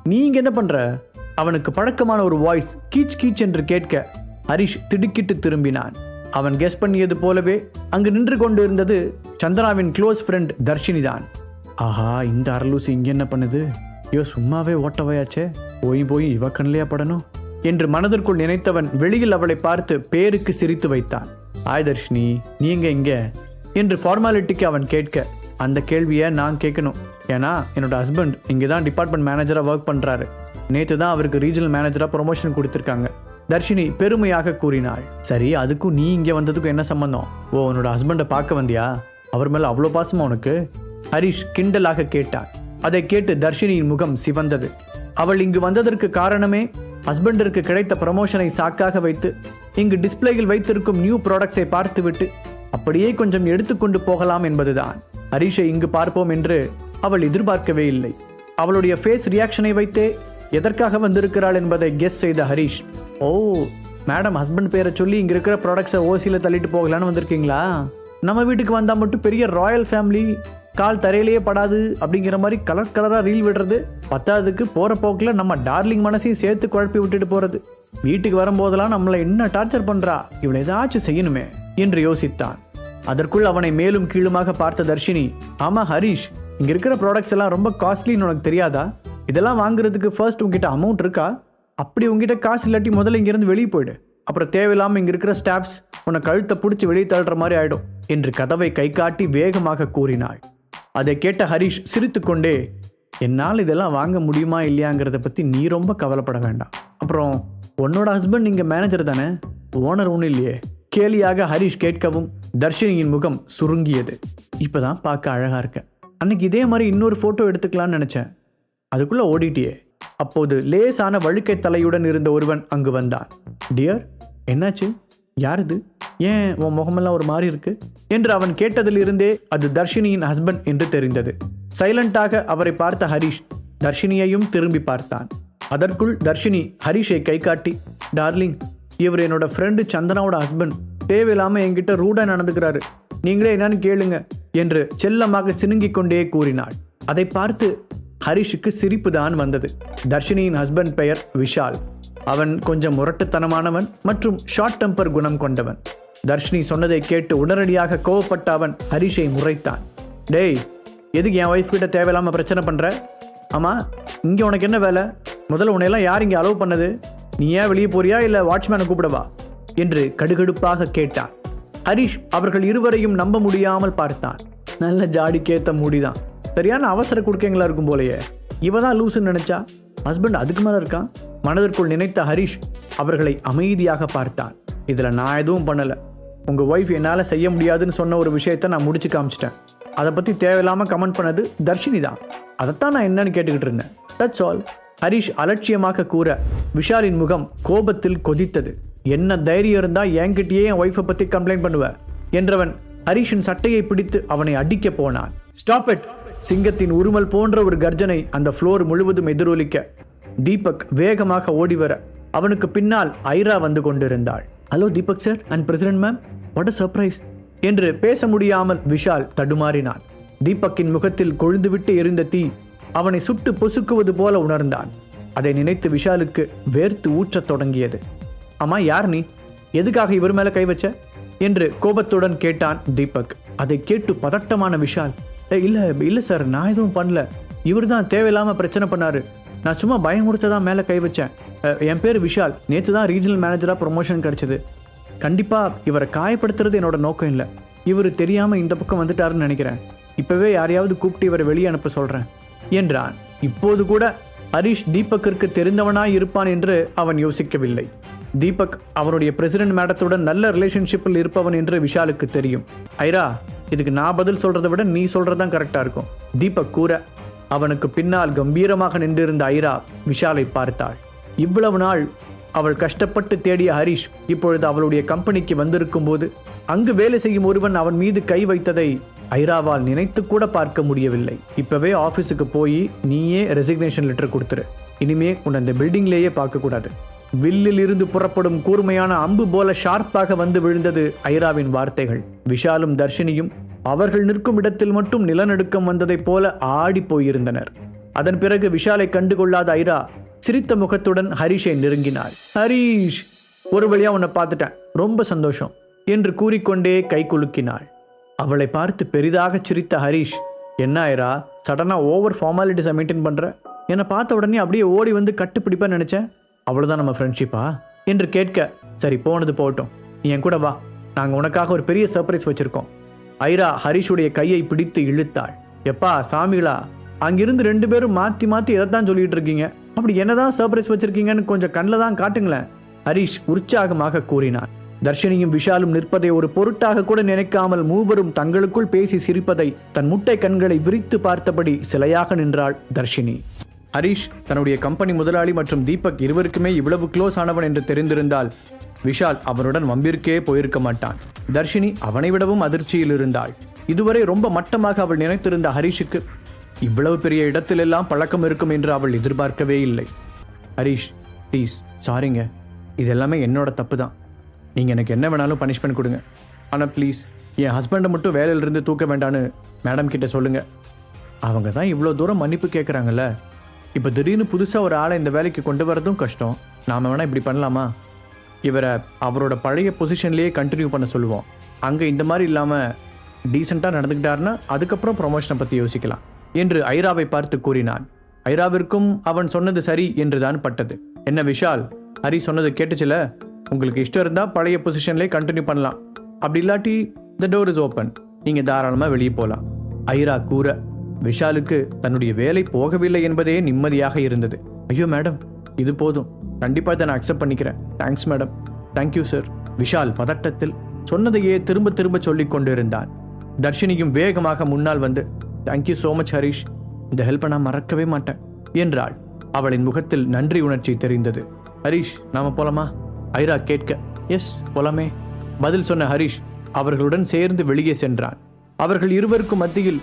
நீங்க என்ன பண்ற? அவனுக்கு பழக்கமான ஒரு வாய்ஸ் கீச் கீச் என்று கேட்க ஹரிஷ் திடுக்கிட்டு திரும்பினான். அவன் கெஸ் பண்ணியது போலவே அங்கு நின்று கொண்டு இருந்தது சந்திராவின் க்ளோஸ் ஃப்ரெண்ட் தர்ஷினி தான் ஆஹா இந்த அரலூசி இங்க என்ன பண்ணுது? ஐயோ சும்மாவே ஓட்டவையாச்சே. போய் போய் இவ கண்ணிலையா படணும்? என்று மனதிற்குள் நினைத்தவன் வெளியில் அவளை பார்த்து பேருக்கு சிரித்து வைத்தான். ஆய் தர்ஷினி நீங்க இங்க? என்று ஃபார்மாலிட்டிக்கு அவன் கேட்க அந்த கேள்வியை நான் கேட்கணும். ஏன்னா என்னோட ஹஸ்பண்ட் இங்கே தான் டிபார்ட்மெண்ட் மேனேஜராக ஒர்க் பண்ணுறாரு நேற்று தான் அவருக்கு ரீஜனல் மேனேஜராக ப்ரொமோஷன் கொடுத்துருக்காங்க. தர்ஷினி பெருமையாக கூறினாள் சரி அதுக்கும் நீ இங்கே வந்ததுக்கும் என்ன சம்பந்தம்? ஓ உன்னோட ஹஸ்பண்டை பார்க்க வந்தியா? அவர் மேலே அவ்வளோ பாசமா உனக்கு? ஹரிஷ் கிண்டலாக கேட்டான் அதை கேட்டு தர்ஷினியின் முகம் சிவந்தது. அவள் இங்கு வந்ததற்கு காரணமே ஹஸ்பண்டிற்கு கிடைத்த ப்ரமோஷனை சாக்காக வைத்து இங்கு டிஸ்பிளேயில் வைத்திருக்கும் நியூ ப்ராடக்ட்ஸை பார்த்துவிட்டு அப்படியே கொஞ்சம் எடுத்துக்கொண்டு போகலாம் என்பதுதான். ஹரிஷை இங்கு பார்ப்போம் என்று அவள் எதிர்பார்க்கவே இல்லை. அவளுடைய ஃபேஸ் ரியாக்ஷனை வைத்தே எதற்காக வந்திருக்கிறாள் என்பதை கெஸ் செய்த ஹரிஷ் ஓ மேடம் ஹஸ்பண்ட் பேரை சொல்லி இங்கே இருக்கிற ப்ராடக்ட்ஸை ஓசியில் தள்ளிட்டு போகலான்னு வந்திருக்கீங்களா? நம்ம வீட்டுக்கு வந்தால் மட்டும் பெரிய ராயல் ஃபேமிலி கால் தரையிலேயே படாது அப்படிங்கிற மாதிரி கலர் கலராக ரீல் விடுறது பத்தாவதுக்கு போகிற போக்கில் நம்ம டார்லிங் மனசையும் சேர்த்து குழப்பி விட்டுட்டு போகிறது வீட்டுக்கு வரும்போதெல்லாம் நம்மளை என்ன டார்ச்சர் பண்ணுறா இவளை ஏதாச்சும் செய்யணுமே என்று யோசித்தான். அதற்குள் அவனை மேலும் கீழுமாக பார்த்த தர்ஷினி ஆமா ஹரிஷ் இங்க இருக்கிற ப்ராடக்ட்ஸ் எல்லாம் ரொம்ப காஸ்ட்லின்னு உனக்கு தெரியாதா? இதெல்லாம் வாங்குறதுக்கு ஃபர்ஸ்ட் உங்ககிட்ட அமௌண்ட் இருக்கா? அப்படி உங்ககிட்ட காசு இல்லாட்டி முதல்ல இங்கிருந்து வெளியே போயிடு. அப்புறம் தேவையில்லாமல் இங்க இருக்கிற ஸ்டாப்ஸ் உன்னை கழுத்தை பிடிச்சி வெளியே தள்ளுற மாதிரி ஆயிடும் என்று கதவை கை காட்டி வேகமாக கூறினாள். அதை கேட்ட ஹரிஷ் சிரித்துக்கொண்டே என்னால் இதெல்லாம் வாங்க முடியுமா இல்லையாங்கிறத பற்றி நீ ரொம்ப கவலைப்பட வேண்டாம். அப்புறம் உன்னோட ஹஸ்பண்ட் நீங்கள் மேனேஜர் தானே? ஓனர் ஒன்றும் இல்லையே. கேலியாக ஹரிஷ் கேட்கவும் தர்ஷினியின் முகம் சுருங்கியது. இப்போதான் பார்க்க அழகா இருக்க. அன்னைக்கு இதே மாதிரி இன்னொரு ஃபோட்டோ எடுத்துக்கலாம்னு நினச்சேன். அதுக்குள்ள ஓடிட்டியே. அப்போது லேசான வழுக்கை தலையுடன் இருந்த ஒருவன் அங்கு வந்தான். டியர் என்னாச்சு? யார் இது ஏன் உன் முகமெல்லாம் ஒரு மாதிரி இருக்கு? என்று அவன் கேட்டதிலிருந்தே அது தர்ஷினியின் ஹஸ்பண்ட் என்று தெரிந்தது. சைலண்டாக அவரை பார்த்த ஹரிஷ் தர்ஷினியையும் திரும்பி பார்த்தான். அதற்குள் தர்ஷினி ஹரிஷை கை காட்டி டார்லிங் இவர் என்னோட ஃப்ரெண்டு சந்தனாவோட ஹஸ்பண்ட் தேவையில்லாமல் என்கிட்ட ரூடாக நடந்துக்கிறாரு. நீங்களே என்னன்னு கேளுங்க என்று செல்லமாக சினுங்கிக் கொண்டே கூறினாள். அதை பார்த்து ஹரிஷுக்கு சிரிப்பு தான் வந்தது. தர்ஷினியின் ஹஸ்பண்ட் பெயர் விஷால். அவன் கொஞ்சம் முரட்டுத்தனமானவன் மற்றும் ஷார்ட் டெம்பர் குணம் கொண்டவன். தர்ஷினி சொன்னதை கேட்டு உடனடியாக கோவப்பட்ட அவன் ஹரிஷை முறைத்தான். டேய் எதுக்கு என் ஒய்ஃப் கிட்ட தேவையில்லாமல் பிரச்சனை பண்ற? ஆமா இங்கே உனக்கு என்ன வேலை? முதல்ல உன்னையெல்லாம் யார் இங்கே அலோவ் பண்ணது? நீ ஏன் வெளியே போறியா? இல்லை வாட்ச்மேனை கூப்பிடவா? என்று கடுகடுப்பாக கேட்டான் ஹரிஷ் அவர்கள் இருவரையும் நம்ப முடியாமல் பார்த்தான். நல்ல ஜாடிக்கேத்த மூடிதான். சரியான அவசர குடுக்கைங்களா இருக்கும் போலயே. இவ தான் லூசுன்னு நினைச்சா? ஹஸ்பண்ட் அதுக்கு மேல இருக்கான்? மனதிற்குள் நினைத்த ஹரிஷ் அவர்களை அமைதியாக பார்த்தான். இதுல நான் எதுவும் பண்ணல. உங்க ஒய்ஃப் என்னால செய்ய முடியாதுன்னு சொன்ன ஒரு விஷயத்த நான் முடிச்சு காமிச்சிட்டேன். அதை பத்தி தேவையில்லாம கமெண்ட் பண்ணது தர்ஷினி தான். அதைத்தான் நான் என்னன்னு கேட்டுக்கிட்டு இருந்தேன். தட்ஸ் ஆல் ஹரிஷ் அலட்சியமாக கூற விஷாலின் முகம் கோபத்தில் கொதித்தது. என்ன தைரியம் இருந்தால் என்கிட்டயே என் ஒய்ஃபை பற்றி கம்ப்ளைண்ட் பண்ணுவ என்றவன் ஹரிஷின் சட்டையை பிடித்து அவனை அடிக்க போனான். ஸ்டாப் இட் சிங்கத்தின் உருமல் போன்ற ஒரு கர்ஜனை அந்த ஃப்ளோர் முழுவதும் எதிரொலிக்க தீபக் வேகமாக ஓடி வர அவனுக்கு பின்னால் ஐரா வந்து கொண்டிருந்தாள். Hello Deepak sir and president ma'am what a surprise என்று பேச முடியாமல் விஷால் தடுமாறினான். தீபக்கின் முகத்தில் கொழுந்துவிட்டு எரிந்த தீ அவனை சுட்டு பொசுக்குவது போல உணர்ந்தான். அதை நினைத்து விஷாலுக்கு வேர்த்து ஊற்றத் தொடங்கியது. அம்மா யார் நீ? எதுக்காக இவர் மேல கை வச்ச? என்று கோபத்துடன் கேட்டான் தீபக். அதை கேட்டு பதட்டமான விஷால் இல்லை இல்லை சார் நான் எதுவும் பண்ணல. இவர் தான் தேவையில்லாமல் பிரச்சனை பண்ணாரு. நான் சும்மா பயமுறுத்த தான் மேலே கை வச்சேன். என் பேர் விஷால். நேற்று தான் ரீஜனல் மேனேஜராக ப்ரொமோஷன் கிடைச்சது. கண்டிப்பா இவரை காயப்படுத்துறது என்னோட நோக்கம் இல்லை. இவர் தெரியாமல் இந்த பக்கம் வந்துட்டாருன்னு நினைக்கிறேன். இப்போவே யாரையாவது கூப்பிட்டு இவரை வெளியே அனுப்ப சொல்கிறேன் என்றான். இப்போது கூட ஹரிஷ் தீபக்கிற்கு தெரிந்தவனாய் இருப்பான் என்று அவன் யோசிக்கவில்லை. தீபக் அவருடைய பிரசிடென்ட் மேடத்துடன் நல்ல ரிலேஷன்ஷிப்பில் இருப்பவன் என்று விஷாலுக்கு தெரியும். ஐரா இதுக்கு நான் பதில் சொல்றதை விட நீ சொல்றதுதான் கரெக்டாக இருக்கும். தீபக் கூற அவனுக்கு பின்னால் கம்பீரமாக நின்றிருந்த ஐரா விஷாலை பார்த்தாள். இவ்வளவு நாள் அவள் கஷ்டப்பட்டு தேடிய ஹரிஷ் இப்பொழுது அவளுடைய கம்பெனிக்கு வந்திருக்கும் போது அங்கு வேலை செய்யும் ஒருவன் அவன் மீது கை வைத்ததை ஐராவால் நினைத்து கூட பார்க்க முடியவில்லை. இப்பவே ஆஃபீஸுக்கு போய் நீயே ரெசிக்னேஷன் லெட்டர் கொடுத்துரு. இனிமே உன்னை அந்த பில்டிங்லேயே பார்க்கக்கூடாது. வில்லில் இருந்து புறப்படும் கூர்மையான அம்பு போல ஷார்ப்பாக வந்து விழுந்தது ஐராவின் வார்த்தைகள். விஷாலும் தர்ஷினியும் அவர்கள் நிற்கும் இடத்தில் மட்டும் நிலநடுக்கம் வந்ததைப் போல ஆடி போயிருந்தனர். அதன் பிறகு விஷாலை கண்டுகொள்ளாத ஐரா சிரித்த முகத்துடன் ஹரிஷை நெருங்கினாள். ஹரீஷ் ஒரு வழியா உன்னை பார்த்துட்டேன். ரொம்ப சந்தோஷம் என்று கூறிக்கொண்டே கை குலுக்கினாள். அவளை பார்த்து பெரிதாக சிரித்த ஹரிஷ் என்ன ஐரா சடனாக ஓவர் ஃபார்மாலிட்டிஸை மெயின்டைன் பண்ணுற என்னை பார்த்த உடனே அப்படியே ஓடி வந்து கட்டுப்பிடிப்பா நினைச்சேன். அவ்வளோதான் நம்ம ஃப்ரெண்ட்ஷிப்பா என்று கேட்க சரி போனது போகட்டும். நீ என் கூட வா. நாங்கள் உனக்காக ஒரு பெரிய சர்ப்ரைஸ் வச்சுருக்கோம். ஐரா ஹரிஷுடைய கையை பிடித்து இழுத்தாள். எப்பா சாமிகளா? அங்கிருந்து ரெண்டு பேரும் மாற்றி மாற்றி எதைத்தான் சொல்லிட்டு இருக்கீங்க. அப்படி என்னதான் சர்ப்ரைஸ் வச்சிருக்கீங்கன்னு கொஞ்சம் கண்ணில் தான் காட்டுங்களேன். ஹரிஷ் உற்சாகமாக கூறினான். தர்ஷினியும் விஷாலும் நிற்பதை ஒரு பொருட்டாக கூட நினைக்காமல் மூவரும் தங்களுக்குள் பேசி சிரிப்பதை தன் முட்டை கண்களை விரித்து பார்த்தபடி சிலையாக நின்றாள் தர்ஷினி. ஹரிஷ் தன்னுடைய கம்பெனி முதலாளி மற்றும் தீபக் இருவருக்குமே இவ்வளவு க்ளோஸ் ஆனவன் என்று தெரிந்திருந்தால் விஷால் அவனுடன் வம்பிற்கே போயிருக்க மாட்டான். தர்ஷினி அவனை விடவும் அதிர்ச்சியில் இருந்தாள். இதுவரை ரொம்ப மட்டமாக அவள் நினைத்திருந்த ஹரிஷுக்கு இவ்வளவு பெரிய இடத்திலெல்லாம் பழக்கம் இருக்கும் என்று அவள் எதிர்பார்க்கவே இல்லை. ஹரிஷ் ப்ளீஸ் சாரிங்க இது எல்லாமே என்னோட தப்பு தான் நீங்கள் எனக்கு என்ன வேணாலும் பனிஷ்மெண்ட் கொடுங்க. ஆனால் ப்ளீஸ் என் ஹஸ்பண்டை மட்டும் வேலையிலிருந்து தூக்க வேண்டான்னு மேடம் கிட்ட சொல்லுங்கள் அவங்க தான் இவ்வளோ தூரம் மன்னிப்பு கேட்குறாங்கல்ல இப்போ திடீர்னு புதுசாக ஒரு ஆளை இந்த வேலைக்கு கொண்டு வரதும் கஷ்டம். நாம் வேணால் இப்படி பண்ணலாமா? இவரை அவரோட பழைய பொசிஷன்லேயே கண்டினியூ பண்ண சொல்லுவோம். அங்கே இந்த மாதிரி இல்லாமல் டீசெண்டாக நடந்துக்கிட்டாருன்னா அதுக்கப்புறம் ப்ரொமோஷனை பற்றி யோசிக்கலாம். என்று ஐராவை பார்த்து கூறினான். ஐராவிற்கும் அவன் சொன்னது சரி என்றுதான் பட்டது. என்ன விஷால் ஹரி சொன்னது கேட்டுச்சுல? உங்களுக்கு இஷ்டம் இருந்தால் பழைய பொசிஷன்லேயே கண்டினியூ பண்ணலாம். அப்படி இல்லாட்டி த டோர் இஸ் ஓப்பன் நீங்கள் தாராளமாக வெளியே போகலாம் ஐரா கூற விஷாலுக்கு தன்னுடைய வேலை போகவில்லை என்பதே நிம்மதியாக இருந்தது. ஐயோ மேடம் இது போதும். கண்டிப்பாக இதை நான் அக்செப்ட் பண்ணிக்கிறேன். Thanks madam. Thank you sir Vishal பதட்டத்தில் சொன்னதையே திரும்ப திரும்ப சொல்லிக் கொண்டிருந்தான். தர்ஷினியும் வேகமாக முன்னால் வந்து தேங்க்யூ ஸோ மச் ஹரிஷ் இந்த ஹெல்ப்பை நான் மறக்கவே மாட்டேன் என்றாள். அவளின் முகத்தில் நன்றி உணர்ச்சி தெரிந்தது. ஹரிஷ் நாம போலாமா? ஐரா கேட்க. எஸ் போலாமே. பதில் சொன்ன ஹரிஷ் அவர்களுடன் சேர்ந்து வெளியே சென்றான். அவர்கள் இருவருக்கும் மத்தியில்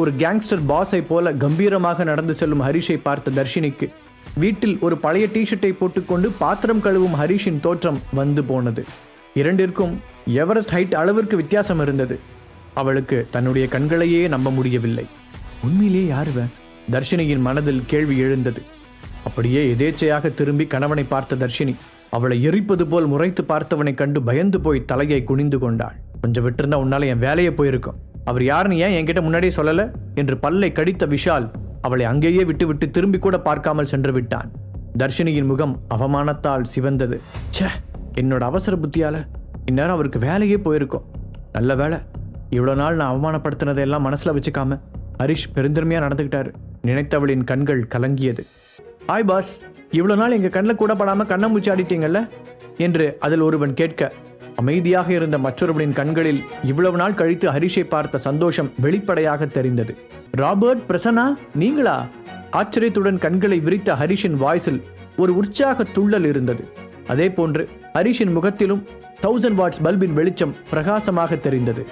ஒரு கேங்ஸ்டர் பாஸை போல கம்பீரமாக நடந்து செல்லும் ஹரிஷை பார்த்த தர்ஷினிக்கு. வீட்டில் ஒரு பழைய டிஷர்ட்டை போட்டுக்கொண்டு பாத்திரம் கழுவும் ஹரிஷின் தோற்றம் வந்து போனது. இரண்டிற்கும் எவரெஸ்ட் ஹைட் அளவிற்கு வித்தியாசம் இருந்தது. அவளுக்கு தன்னுடைய கண்களையே நம்ப முடியவில்லை. உண்மையிலேயே யாருவன் தர்ஷினியின் மனதில் கேள்வி எழுந்தது. அப்படியே எதேச்சையாக திரும்பி கணவனை பார்த்த தர்ஷினி அவளை எரிப்பது போல் முறைத்து பார்த்தவனை கண்டு பயந்து போய் தலையை குனிந்து கொண்டாள். கொஞ்சம் விட்டிருந்தா உன்னால என் வேலையை போயிருக்கும். அவர் யாருன்னு ஏன் என்கிட்ட முன்னாடியே சொல்லல? என்று பல்லை கடித்த விஷால் அவளை அங்கேயே விட்டுவிட்டு திரும்பி கூட பார்க்காமல் சென்று விட்டான். தர்ஷினியின் முகம் அவமானத்தால் சிவந்தது. சே என்னோட அவசர புத்தியால இந்நேரம் அவருக்கு வேலையே போயிருக்கோம். நல்ல வேலை இவ்வளோ நாள் நான் அவமானப்படுத்தினதையெல்லாம் மனசுல வச்சுக்காம ஹரிஷ் பெருந்தன்மையா நடந்துக்கிட்டாரு நினைத்தவளின் கண்கள் கலங்கியது. ஆய் பாஸ் இவ்வளோ நாள் எங்கள் கண்ணில் கூட படாமல் கண்ணாமூச்சி ஆடிட்டீங்கல்ல? என்று அதில் ஒருவன் கேட்க அமைதியாக இருந்த மற்றொருவனின் கண்களில் இவ்வளவு நாள் கழித்து ஹரிஷை பார்த்த சந்தோஷம் வெளிப்படையாக தெரிந்தது. ராபர்ட் பிரசன்னா நீங்களா? ஆச்சரியத்துடன் கண்களை விரித்த ஹரிஷின் வாய்ஸில் ஒரு உற்சாக துள்ளல் இருந்தது. அதே போன்று ஹரிஷின் முகத்திலும் தௌசண்ட் வாட்ஸ் பல்பின் வெளிச்சம் பிரகாசமாக தெரிந்தது.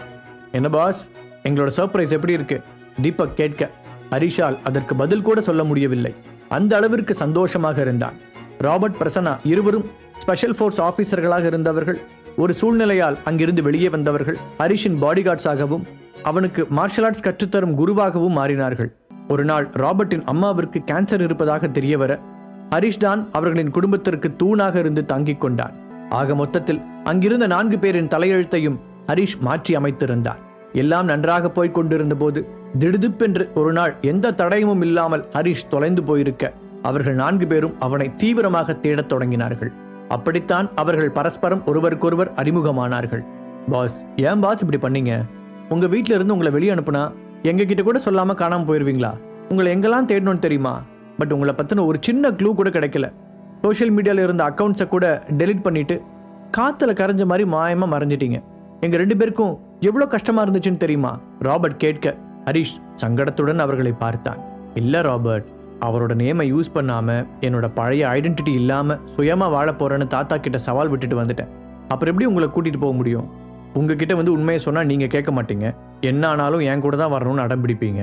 என்ன பாஸ் எங்களோட சர்ப்ரைஸ் எப்படி இருக்கு? தீபக் கேட்க ஹரிஷால் அதற்கு பதில் கூட சொல்ல முடியவில்லை. அந்த அளவிற்கு சந்தோஷமாக இருந்தான். ராபர்ட் பிரசன்னா இருவரும் ஸ்பெஷல் ஃபோர்ஸ் ஆபீசர்களாக இருந்தவர்கள். ஒரு சூழ்நிலையால் அங்கிருந்து வெளியே வந்தவர்கள் ஹரிஷின் பாடிகார்ட்ஸாகவும் அவனுக்கு மார்ஷல் ஆர்ட்ஸ் கற்றுத்தரும் குருவாகவும் மாறினார்கள். ஒரு நாள் ராபர்ட்டின் அம்மாவிற்கு கேன்சர் இருப்பதாக தெரியவர ஹரிஷ் தான் அவர்களின் குடும்பத்திற்கு தூணாக இருந்து தாங்கிக் கொண்டான். ஆக மொத்தத்தில் அங்கிருந்த நான்கு பேரின் தலையெழுத்தையும் ஹரிஷ் மாற்றி அமைத்திருந்தார். எல்லாம் நன்றாக போய்க் கொண்டிருந்த போது திடுதிப்பென்று ஒரு நாள் எந்த தடயமும் இல்லாமல் ஹரிஷ் தொலைந்து போயிருக்க அவர்கள் நான்கு பேரும் அவனை தீவிரமாக தேடத் தொடங்கினார்கள். அப்படித்தான் அவர்கள் பரஸ்பரம் ஒருவருக்கொருவர் அறிமுகமானார்கள். பாஸ் ஏன் பாஸ் இப்படி பண்ணீங்க? உங்க வீட்டில இருந்து உங்களை வெளியே அனுப்புனா எங்க கிட்ட கூட சொல்லாம காணாம போயிருவீங்களா? உங்களை எங்கெல்லாம் தேடணும்னு தெரியுமா? பட் உங்களை பத்தின ஒரு சின்ன க்ளூ கூட கிடைக்கல. சோஷியல் மீடியால இருந்த அக்கவுண்ட்ஸை கூட டெலீட் பண்ணிட்டு காத்துல கரைஞ்ச மாதிரி மாயமா மறைஞ்சிட்டீங்க. எங்க ரெண்டு பேருக்கும் எவ்வளவு கஷ்டமா இருந்துச்சுன்னு தெரியுமா? ராபர்ட் கேட்க ஹரிஷ் சங்கடத்துடன் அவர்களை பார்த்தான். இல்ல ராபர்ட் அவரோட நேமை யூஸ் பண்ணாமல் என்னோட பழைய ஐடென்டிட்டி இல்லாமல் சுயமாக வாழ போகிறேன்னு தாத்தா கிட்ட சவால் விட்டுட்டு வந்துட்டேன். அப்புறம் எப்படி உங்களை கூட்டிகிட்டு போக முடியும்? உங்ககிட்ட வந்து உண்மையை சொன்னால் நீங்கள் கேட்க மாட்டீங்க. என்ன ஆனாலும் என் கூட தான் வரணும்னு அடம்பிடிப்பீங்க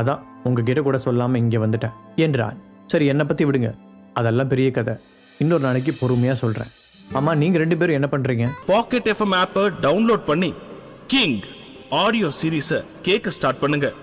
அதான் உங்ககிட்ட கூட சொல்லாமல் இங்கே வந்துட்டேன். என்றான் சரி என்னை பற்றி விடுங்க. அதெல்லாம் பெரிய கதை. இன்னொரு நாளைக்கு பொறுமையாக சொல்கிறேன் அம்மா நீங்கள் ரெண்டு பேரும் என்ன பண்ணுறீங்க பாக்கெட் எஃப்எம் ஆப்பை டவுன்லோட் பண்ணி கிங் ஆடியோ சீரீஸை கேட்க ஸ்டார்ட் பண்ணுங்கள்